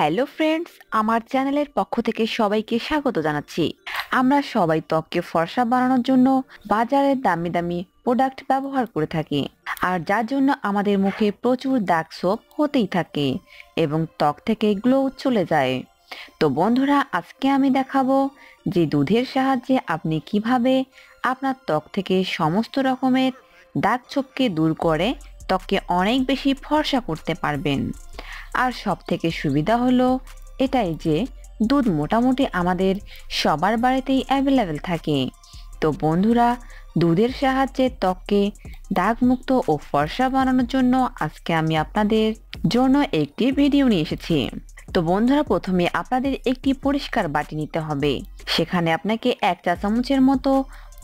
Hello friends, আমার চ্যানেলের পক্ষ থেকে সবাইকে স্বাগত জানাচ্ছি। আমরা সবাই ত্বককে ফর্সা বানানোর জন্য বাজারের দামি দামি প্রোডাক্ট ব্যবহার করে থাকি। আর যার জন্য আমাদের মুখে প্রচুর দাগ ছোপ হতেই থাকে এবং ত্বক থেকে গ্লো চলে যায়। তো বন্ধুরা, আজকে আমি দেখাবো যে দুধের সাহায্যে আপনি কীভাবে আপনার ত্বক থেকে সমস্ত রকমের দাগ ছোপকে দূর করে ত্বককে অনেক বেশি ফর্সা করতে পারবেন। আর সব থেকে সুবিধা হলো এটাই যে, দুধ মোটামুটি আমাদের সবার বাড়িতেই অ্যাভেলেবেল থাকে। তো বন্ধুরা, দুধের সাহায্যে ত্বককে দাগমুক্ত ও ফর্সা বানানোর জন্য আজকে আমি আপনাদের জন্য একটি ভিডিও নিয়ে এসেছি। তো বন্ধুরা, প্রথমে আপনাদের একটি পরিষ্কার বাটি নিতে হবে। সেখানে আপনাকে এক চা চামচের মতো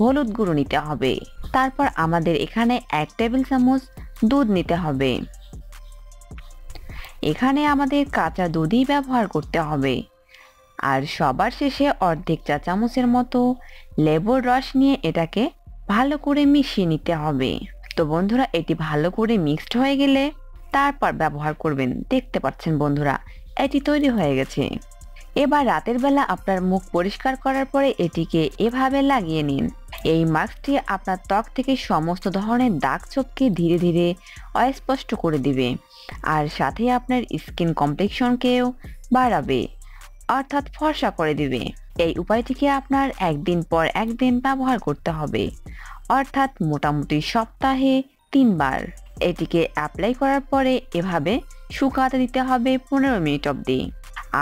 হলুদ গুঁড়ো নিতে হবে। তারপর আমাদের এখানে এক টেবিল চামচ দুধ নিতে হবে। এখানে আমাদের কাঁচা দুধই ব্যবহার করতে হবে। আর সবার শেষে অর্ধেক চা চামচের মতো লেবুর রস নিয়ে এটাকে ভালো করে মিশিয়ে নিতে হবে। তো বন্ধুরা, এটি ভালো করে মিক্সড হয়ে গেলে তারপর ব্যবহার করবেন। দেখতে পাচ্ছেন বন্ধুরা, এটি তৈরি হয়ে গেছে। এবার রাতের বেলা আপনার মুখ পরিষ্কার করার পরে এটিকে এভাবে লাগিয়ে নিন। এই মাস্কটি আপনার ত্বক থেকে সমস্ত ধরনের দাগ ছোপকে ধীরে ধীরে অস্পষ্ট করে দিবে আর সাথে আপনার স্কিন কমপ্লেকশনকেও বাড়াবে, অর্থাৎ ফর্সা করে দিবে। এই উপায়টিকে আপনার একদিন পর একদিন ব্যবহার করতে হবে, অর্থাৎ মোটামুটি সপ্তাহে তিনবার। এটিকে অ্যাপ্লাই করার পরে এভাবে শুকাতে দিতে হবে পনেরো মিনিট অবধি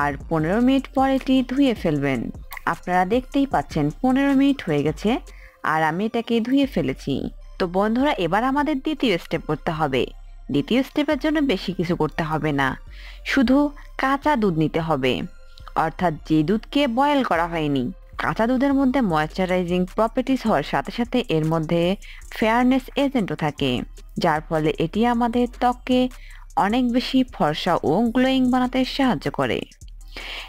আর পনেরো মিনিট পর এটি ধুয়ে ফেলবেন। আপনারা দেখতেই পাচ্ছেন পনেরো মিনিট হয়ে গেছে আর আমি এটাকে ধুয়ে ফেলেছি। তো বন্ধুরা, এবার আমাদের দ্বিতীয় স্টেপ করতে হবে। দ্বিতীয় স্টেপের জন্য বেশি কিছু করতে হবে না। শুধু কাঁচা দুধ নিতে হবে। অর্থাৎ যে দুধকে বয়েল করা হয়নি, কাঁচা দুধের মধ্যে ময়শ্চারাইজিং প্রপার্টিস হওয়ার সাথে সাথে এর মধ্যে ফেয়ারনেস এজেন্টও থাকে। যার ফলে এটি আমাদের ত্বককে অনেক বেশি ফর্সা ও গ্লোয়িং বানাতে সাহায্য করে।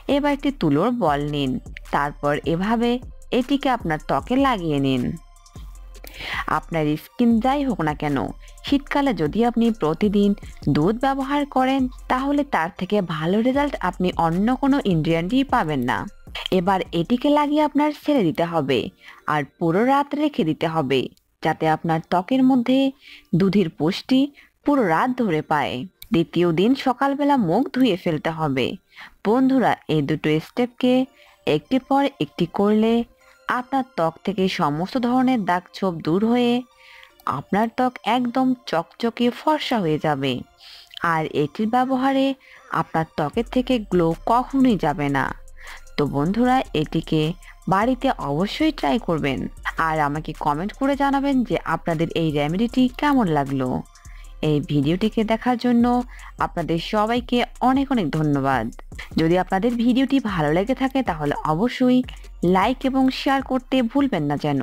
এবার একটি তুলোর বল নিন। তারপর এভাবে এটিকে আপনার ত্বকে লাগিয়ে নিন। আপনার স্কিন যাই হোক না কেন, শীতকালে যদি আপনি প্রতিদিন দুধ ব্যবহার করেন, তাহলে তার থেকে ভালো রেজাল্ট আপনি অন্য কোনো ইনগ্রিডিয়েন্টই পাবেন না। এবার এটিকে লাগিয়ে আপনার ছেড়ে দিতে হবে আর পুরো রাত রেখে দিতে হবে, যাতে আপনার ত্বকের মধ্যে দুধের পুষ্টি পুরো রাত ধরে পায়। দ্বিতীয় দিন সকালবেলা মুখ ধুয়ে ফেলতে হবে। বন্ধুরা, এই দুটো স্টেপকে একটি পর একটি করলে আপনার ত্বক থেকে সমস্ত ধরনের দাগ ছোপ দূর হয়ে আপনার ত্বক একদম চকচকে ফর্সা হয়ে যাবে। আর এটির ব্যবহারে আপনার ত্বকের থেকে গ্লো কখনোই যাবে না। তো বন্ধুরা, এটিকে বাড়িতে অবশ্যই ট্রাই করবেন। আর আমাকে কমেন্ট করে জানাবেন যে আপনাদের এই রেমেডিটি কেমন লাগল। এই ভিডিওটিকে দেখার জন্য আপনাদের সবাইকে অনেক অনেক ধন্যবাদ। যদি আপনাদের ভিডিওটি ভালো লেগে থাকে তাহলে অবশ্যই লাইক এবং শেয়ার করতে ভুলবেন না যেন।